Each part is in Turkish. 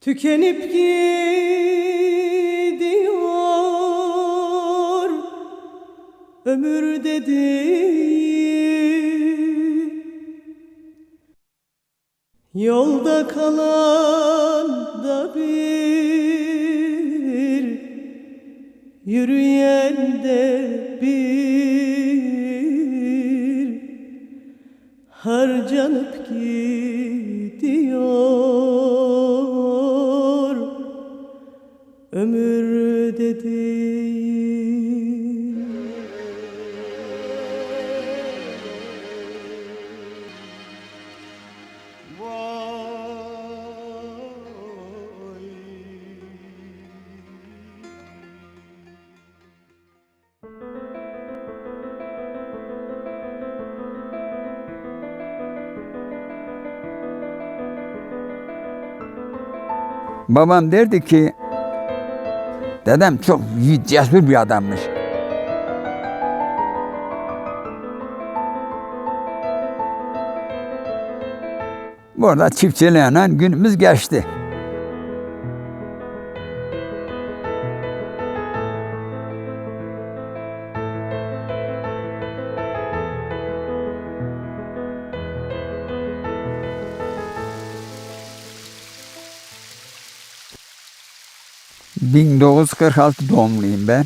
Tükenip gidiyor ömür dediğin. Yolda kalan da bir Yürüyen de bir. Harcanıp Babam derdi ki dedem çok cesur bir adammış. Burada çiftçiliğine günümüz geçti. ...1946 doğumluyum ben.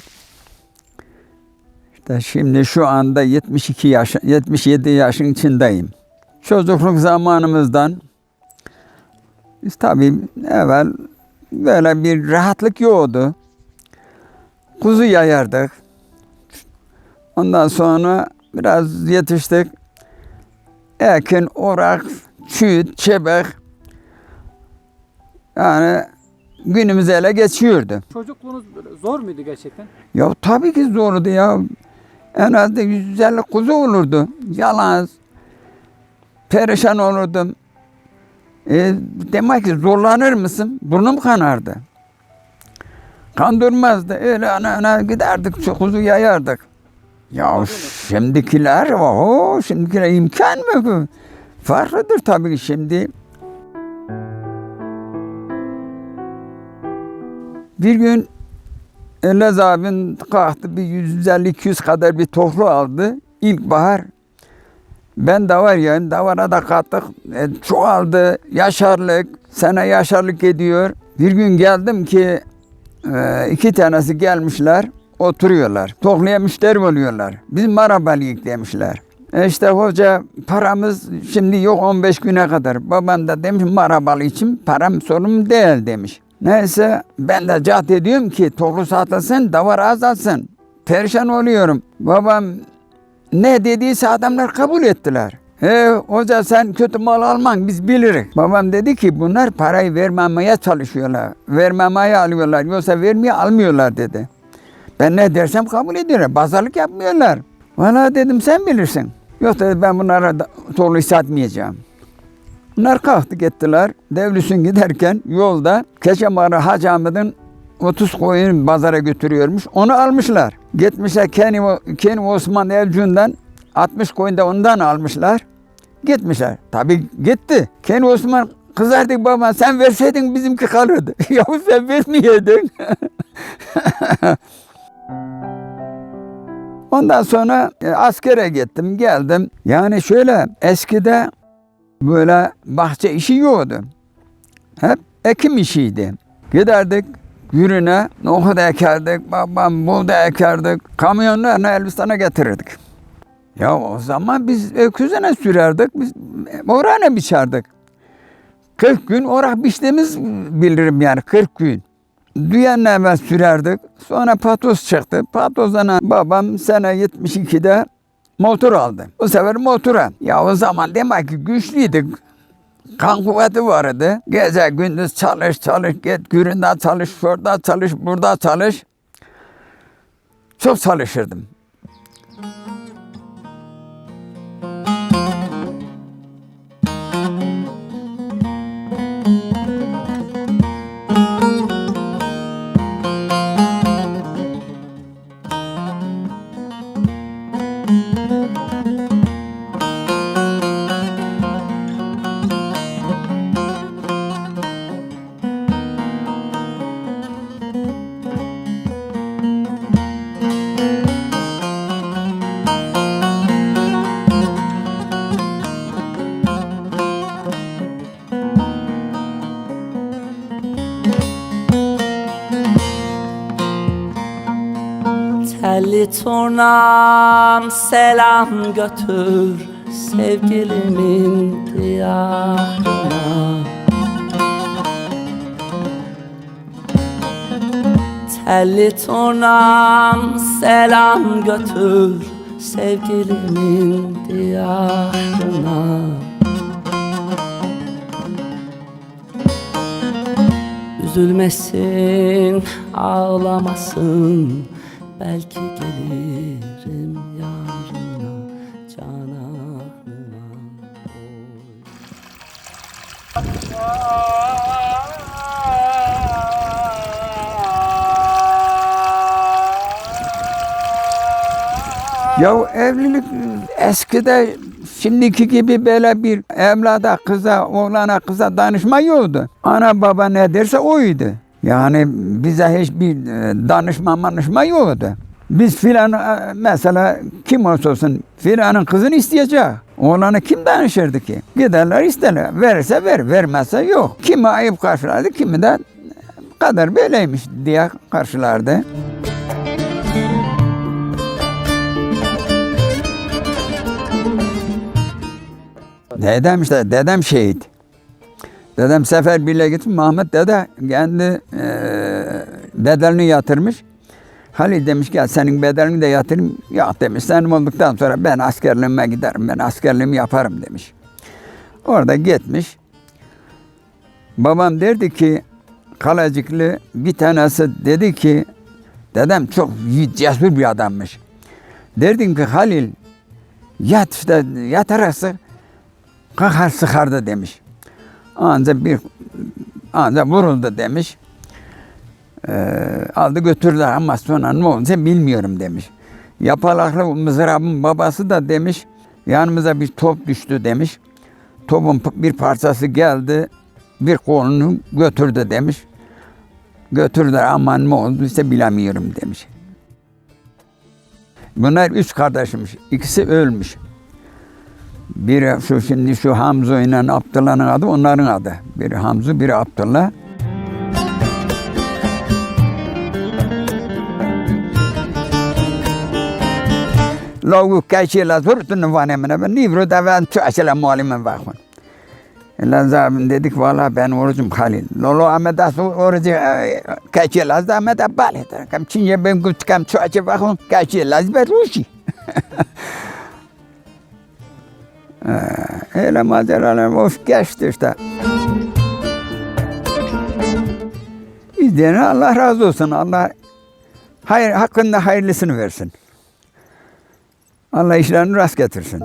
İşte şimdi şu anda 72 yaş, 77 yaşın içindeyim. Çocukluk zamanımızdan biz tabii evvel böyle bir rahatlık yoktu. Kuzu yayardık. Ondan sonra biraz yetiştik. Ekin, orak, çüt, çebek. Yani günümüz ele geçiyordu. Çocukluğunuz zor muydu gerçekten? Ya tabii ki zordu ya. En az da 150 kuzu olurdu. Yalnız perişan olurdum. E, demek ki zorlanır mısın? Burnum kanardı. Kan durmazdı. Öyle ana ana giderdik, kuzu yayardık. Ya şimdikiler, oho, şimdikiler imkan mı bu? Farklıdır tabii şimdi. Bir gün Ellez abim kalktı bir 150-200 kadar bir tohlu aldı. İlkbahar. Ben de var ya, davara da kattık. E, çoğaldı, yaşarlık, sene yaşarlık ediyor. Bir gün geldim ki e, iki tanesi gelmişler, oturuyorlar. Tohluya müşteri oluyorlar. Biz marabalıyık demişler. E işte hoca paramız şimdi yok 15 güne kadar. Babam da demiş marabalı için param sorun değil demiş. Neyse ben de cat ediyorum ki tohlu satılsın, davar azalsın. Perişan oluyorum. Babam ne dediyse adamlar kabul ettiler. E hoca sen kötü mal alman biz biliriz. Babam dedi ki bunlar parayı vermemeye çalışıyorlar. Vermemeye alıyorlar. Yoksa vermeye almıyorlar dedi. Ben ne dersem kabul ediyorlar. Pazarlık yapmıyorlar. Valla dedim sen bilirsin. Yok dedi ben bunlara torlu satmayacağım. Bunlar kalktı gittiler. Devlüsün giderken yolda Keçemarı Hacı Ahmet'in 30 koyun pazara götürüyormuş. Onu almışlar. Gitmişler Kenim, Kenim Osman Evcun'dan 60 koyun da ondan almışlar. Gitmişler. Tabii gitti. Kenim Osman kızardık baba sen verseydin bizimki kalırdı. Yahu sen vermeyedin. Ondan sonra e, askere gittim, geldim. Yani şöyle eskide böyle bahçe işi yoktu. Hep ekim işiydi. Giderdik yürüne, nohut ekerdik, babam buğday ekerdik. Kamyonlarla Elbistan'a getirirdik. Ya o zaman biz öküzüne sürerdik, biz orana biçerdik. 40 gün orak biçtiğimiz bilirim yani 40 gün. Düğenle evvel sürerdik. Sonra patos çıktı. Patozdan babam sene 72'de motor aldı. Bu sefer motora. Ya o zaman demek ki güçlüydük. Kan kuvveti vardı. Gece gündüz çalış çalış git güründe çalış şurada çalış burada çalış. Çok çalışırdım. Turnam selam götür sevgilimin diyarına. Telli turnam selam götür sevgilimin diyarına. Üzülmesin, ağlamasın Belki gelirim yarına cananıma Ya evlilik eskide şimdiki gibi böyle bir evlada kıza, oğlana kıza danışma yoktu. Ana baba ne derse oydu. Yani bize hiçbir e, danışma manışma yoktu. Biz filan e, mesela kim olsa olsun filanın kızını isteyecek. Oğlanı kim danışırdı ki? Giderler isterler. Verirse ver, vermezse yok. Kimi ayıp karşılardı, kimi de kadar böyleymiş diye karşılardı. Dedem işte, dedem şehit. Dedem sefer bile gitmiş, Mahmut dede kendi eee bedelini yatırmış. Halil demiş gel senin bedelini de yatırayım. Yok demiş senin olduktan sonra ben askerliğime giderim, ben askerliğimi yaparım demiş. Orada gitmiş. Babam derdi ki Kalacıklı bir tanesi dedi ki dedem çok cesur bir adammış. Derdim ki Halil yat işte yatarası kakar sıkardı demiş. Anca bir anca vuruldu demiş. Ee, aldı götürdüler ama sonra ne oldu bilmiyorum demiş. Yapalaklı mızrabın babası da demiş yanımıza bir top düştü demiş. Topun bir parçası geldi bir kolunu götürdü demiş. Götürdüler aman ne oldu ise bilemiyorum demiş. Bunlar üç kardeşmiş. İkisi ölmüş. Biri şu şimdi şu Hamzo ile Abdullah'ın adı onların adı. Biri Hamzo, biri Abdullah. لو كاشي لا زرت نفاني من ابن نيفرو دافان تأشل مالي من باخون İlla zabim dedik valla ben orucum Halil. Lolo Ahmet as orucu kaçı laz da Ahmet abbal eder. Kam çince ben gut kam çoğaçı bakın kaçı laz bet uşi. Öyle maceralar hoş geçti işte. İzleyene Allah razı olsun. Allah hayır, hakkında hayırlısını versin. Allah işlerini rast getirsin.